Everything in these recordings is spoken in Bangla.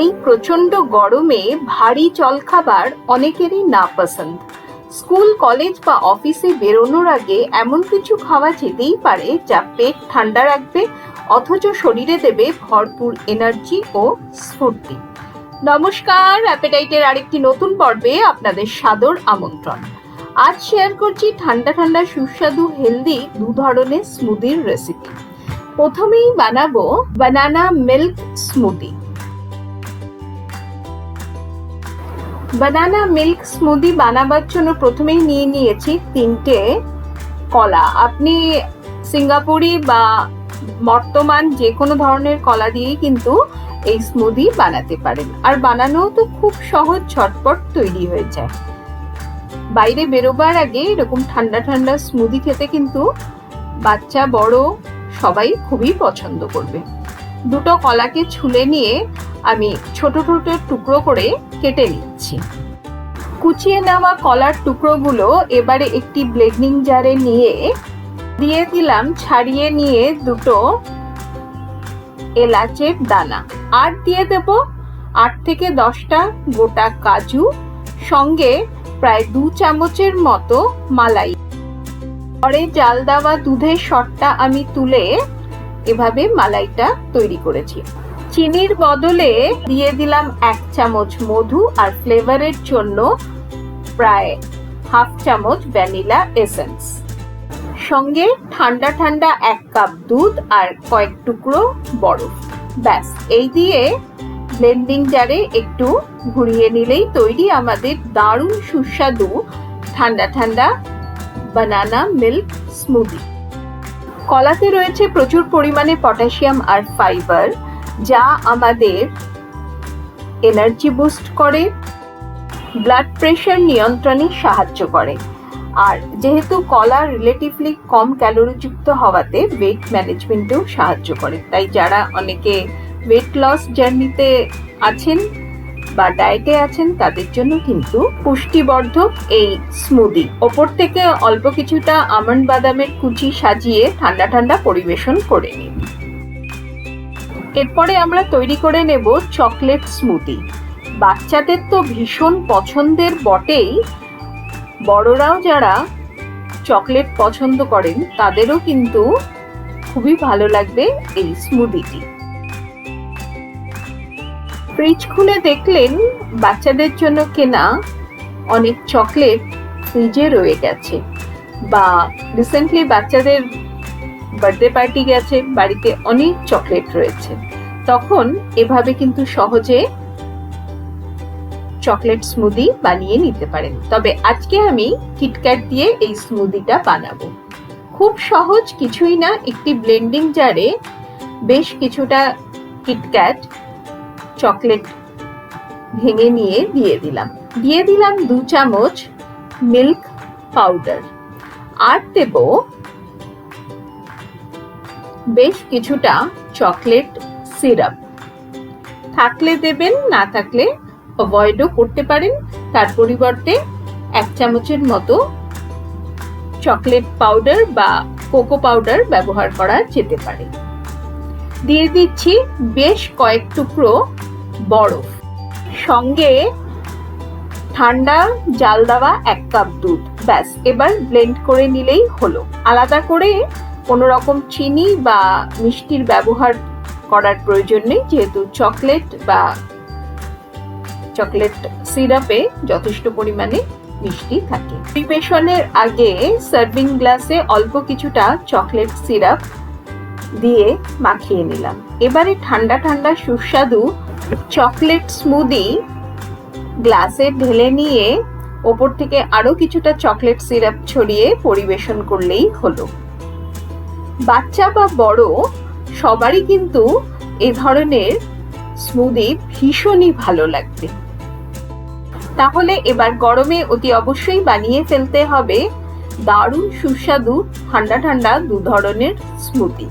এই প্রচণ্ড গরমে ভারী জলখাবার অনেকেরই না পছন্দ স্কুল, কলেজ বা অফিসে বেরোনোর আগে এমন কিছু খাওয়া যেতেই পারে যা পেট ঠান্ডা রাখবে, অথচ শরীরে দেবে ভরপুর এনার্জি ও স্ফূর্তি। নমস্কার, অ্যাপেটাইটের আরেকটি নতুন পর্বে আপনাদের সাদর আমন্ত্রণ। আজ শেয়ার করছি ঠান্ডা ঠান্ডা সুস্বাদু, হেলদি দু ধরনের স্মুদির রেসিপি। প্রথমেই বানাবো banana milk smoothie banana milk smoothie বানাবার জন্য প্রথমেই নিয়ে নিয়েছি তিনটে কলা। আপনি সিঙ্গাপুরি বা বর্তমান যে কোনো ধরনের কলা দিয়েই কিন্তু এই স্মুদি বানাতে পারেন। আর বানানোও তো খুব সহজ, ঝটপট তৈরি হয়ে যায়। বাইরে বেরোবার আগে এরকম ঠান্ডা ঠান্ডা স্মুদি খেতে কিন্তু বাচ্চা, বড় সবাই খুবই পছন্দ করবে। দুটো কলাকে ছুলে নিয়ে আমি ছোট ছোট টুকরো করে কেটে নিচ্ছি। কুচিয়ে নেওয়া কলার টুকরোগুলো এবারে একটি ব্লেন্ডিং জারে নিয়ে দিয়ে দিলাম, ছাড়িয়ে নিয়ে দুটো এলাচের দানা। আর দিয়ে দেব আট থেকে দশটা গোটা কাজু, সঙ্গে প্রায় দু চামচের মতো মালাই। পরে জাল দেওয়া দুধের শটটা আমি তুলে এভাবে মালাইটা তৈরি করেছি। চিনির বদলে দিয়ে দিলাম এক চামচ মধু আর ফ্লেভারের জন্য প্রায় হাফ চামচ ভ্যানিলা এসেন্স সঙ্গে ঠান্ডা ঠান্ডা এক কাপ দুধ আর কয়েক টুকরো বরফ। ব্যাস, এই দিয়ে ব্লেন্ডিং জারে একটু ঘুরিয়ে নিলেই তৈরি আমাদের দারুণ সুস্বাদু ঠান্ডা ঠান্ডা বানানা মিল্ক স্মুদি কলাতে রয়েছে প্রচুর পরিমাণে পটাশিয়াম আর ফাইবার যা আমাদের এনার্জি বুস্ট করে ব্লাড প্রেশার নিয়ন্ত্রণে সাহায্য করে। আর যেহেতু কলা রিলেটিভলি কম ক্যালোরিযুক্ত হওয়াতে ওয়েট ম্যানেজমেন্টেও সাহায্য করে। তাই যারা অনেকে ওয়েট লস জার্নিতে আছেন বা ডায়েটে আছেন, তাদের জন্য কিন্তু পুষ্টিবর্ধক এই স্মুদি ওপর থেকে অল্প কিছুটা আমন্ড বাদামের কুচি সাজিয়ে ঠান্ডা ঠান্ডা পরিবেশন করে নিন। এরপরে আমরা তৈরি করে নেব চকলেট স্মুদি। বাচ্চাদের তো ভীষণ পছন্দের বটেই। বড়রাও যারা চকলেট পছন্দ করেন, তাদেরও কিন্তু খুবই ভালো লাগবে এই স্মুদিটি। ফ্রিজ খুলে দেখলেন বাচ্চাদের জন্য কেনা অনেক চকলেট ফ্রিজে রয়ে গেছে। বা রিসেন্টলি বাচ্চাদের বার্থডে পার্টি গেছে, বাড়িতে অনেক চকলেট রয়েছে। তখন এভাবে কিন্তু সহজে চকলেট স্মুদি বানিয়ে নিতে পারেন। তবে আজকে আমি কিটক্যাট দিয়ে এই স্মুদিটা বানাবো। খুব সহজ, কিছুই না, একটি ব্লেন্ডিং জারে বেশ কিছুটা কিটক্যাট চকলেট ভেঙে নিয়ে দিয়ে দিলাম। দিয়ে দিলাম দু চামচ মিল্ক পাউডার আর দেব বেশ কিছুটা চকলেট সিরাপ। থাকলে দেবেন, না থাকলে অ্যাভয়েডও করতে পারেন। তার পরিবর্তে এক চামচের মতো চকলেট পাউডার বা কোকো পাউডার ব্যবহার করা যেতে পারে। দিয়ে দিচ্ছি বেশ কয়েক টুকরো বরফ। সঙ্গে ঠান্ডা জাল দেওয়া এক কাপ দুধ। ব্যাস, এবার ব্লেন্ড করে নিলেই হলো। আলাদা করে কোনো রকম চিনি বা মিষ্টির ব্যবহার করার প্রয়োজন নেই, যেহেতু চকলেট বা চকলেট সিরাপে যথেষ্ট পরিমাণে মিষ্টি থাকে। পরিবেশনের আগে সার্ভিং গ্লাসে অল্প কিছুটা চকলেট সিরাপ দিয়ে মাখিয়ে নিলাম। এবারে ঠান্ডা ঠান্ডা সুস্বাদু চকলেট স্মুদি গ্লাসে ঢেলে নিয়ে ওপর থেকে আরও কিছুটা চকলেট সিরাপ ছড়িয়ে পরিবেশন করলেই হলো। বাচ্চা বা বড়, সবারই কিন্তু এ ধরনের স্মুদি ভীষণই ভালো লাগবে। তাহলে এবার গরমে অতি অবশ্যই বানিয়ে ফেলতে হবে দারুণ সুস্বাদু ঠান্ডা ঠান্ডা দু ধরনের স্মুদি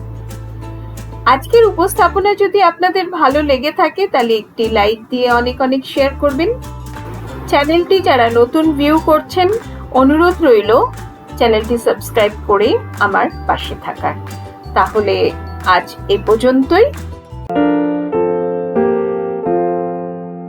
আজকের উপস্থাপনা যদি আপনাদের ভালো লেগে থাকে, তাহলে একটি লাইক দিয়ে অনেক অনেক শেয়ার করবেন। চ্যানেলটি যারা নতুন ভিউ করছেন, অনুরোধ রইল চ্যানেলটি সাবস্ক্রাইব করে আমার পাশে থাকার। তাহলে আজ এ পর্যন্তই।